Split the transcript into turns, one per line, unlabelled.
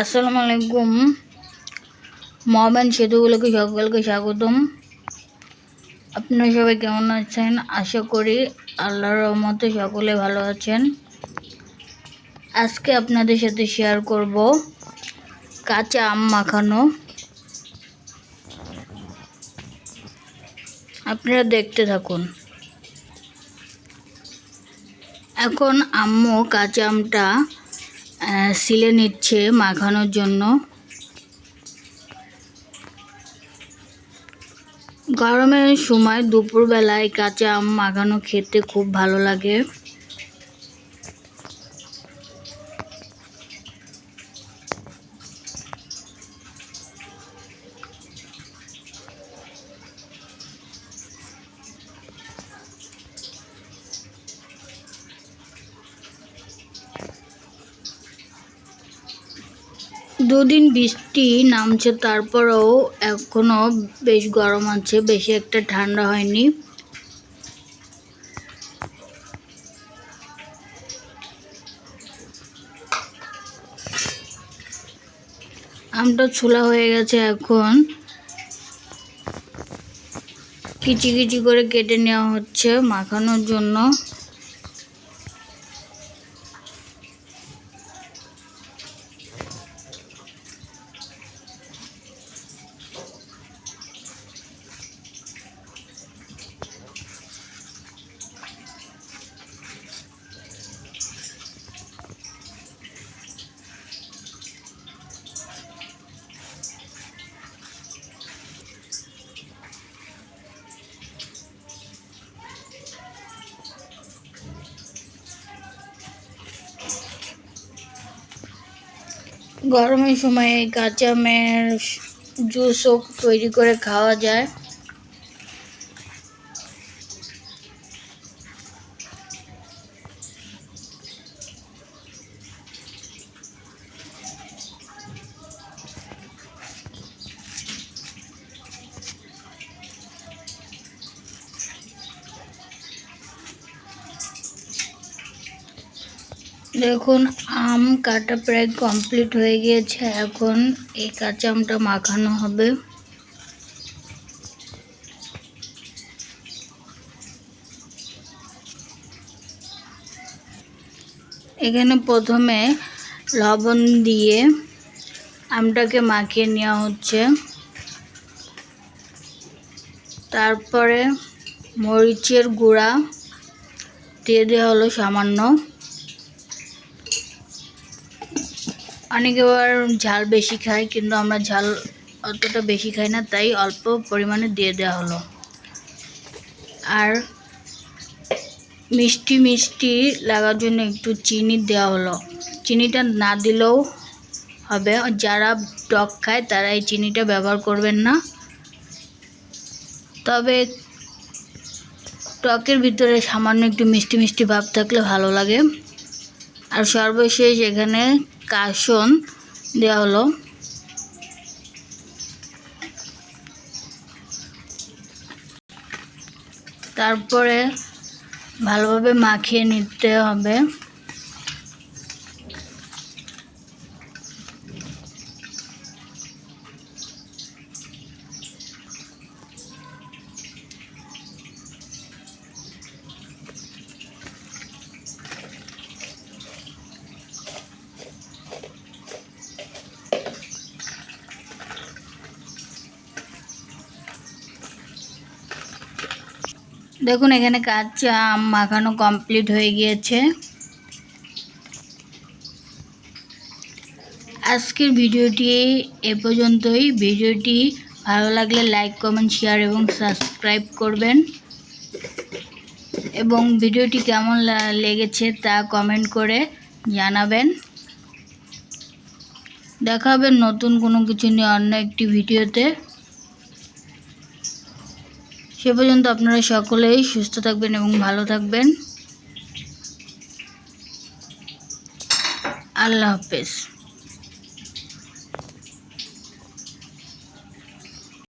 আসসালামু আলাইকুম মহাবান সেতুগুলোকে সকলকে স্বাগতম। আপনারা সবাই কেমন আছেন? আশা করি আল্লাহর রহমতে সকলে ভালো আছেন। আজকে আপনাদের সাথে শেয়ার করব কাঁচা আম মাখানো। আপনারা দেখতে থাকুন। এখন আম্মু কাঁচা আমটা সিলে নিচ্ছে মাখানোর জন্য। গরমের সময় দুপুরবেলায় কাঁচা আম মাখানো খেতে খুব ভালো লাগে। দুদিন বৃষ্টি নামছে, তারপরেও এখনও বেশ গরম আছে, বেশি একটা ঠান্ডা হয়নি। আমটা ছোলা হয়ে গেছে এখন। কিচি কিচি করে কেটে নেওয়া হচ্ছে মাখানোর জন্য। গরমের সময় কাঁচা আমের জুসও তৈরি করে খাওয়া যায়। দেখুন, আম কাটা প্রায় কমপ্লিট হয়ে গিয়েছে। এখন এই কাঁচা আমটা মাখানো হবে। এখানে প্রথমে লবণ দিয়ে আমটাকে মাখিয়ে নেওয়া হচ্ছে। তারপরে মরিচের গুঁড়া দিয়ে দেওয়া হলো সামান্য। অনেকে আবার ঝাল বেশি খায়, কিন্তু আমরা ঝাল অতটা বেশি খাই না, তাই অল্প পরিমাণে দিয়ে দেওয়া হলো। আর মিষ্টি মিষ্টি লাগার জন্য একটু চিনি দেওয়া হলো। চিনিটা না দিলেও হবে। যারা টক খায়, তারা এই চিনিটা ব্যবহার করবেন না। তবে টকের ভিতরে সামান্য একটু মিষ্টি মিষ্টি ভাব থাকলে ভালো লাগে। আর সর্বশেষ এখানে কাসন দেওয়া হলো। তারপরে ভালোভাবে মাখিয়ে নিতে হবে। দেখুন, এখানে কাঁচা মাখানো কমপ্লিট হয়ে গিয়েছে। আজকের ভিডিওটি এ পর্যন্তই। ভিডিওটি ভালো লাগলে লাইক কমেন্ট শেয়ার এবং সাবস্ক্রাইব করবেন। এবং ভিডিওটি কেমন লেগেছে তা কমেন্ট করে জানাবেন। দেখা হবে নতুন কোনো কিছু নিয়ে অন্য একটি ভিডিওতে। সে পর্যন্ত আপনারা সকলেই সুস্থ থাকবেন এবং ভালো থাকবেন। আল্লাহ হাফেজ।